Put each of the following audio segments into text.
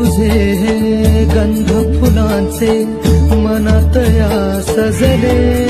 तुझे हे गंध फुलांचे मनातया सजले.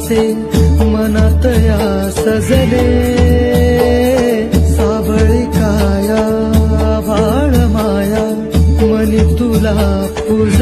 वाचे मनातया सजले। साबळी काया बाळ माया मनी तुला पूज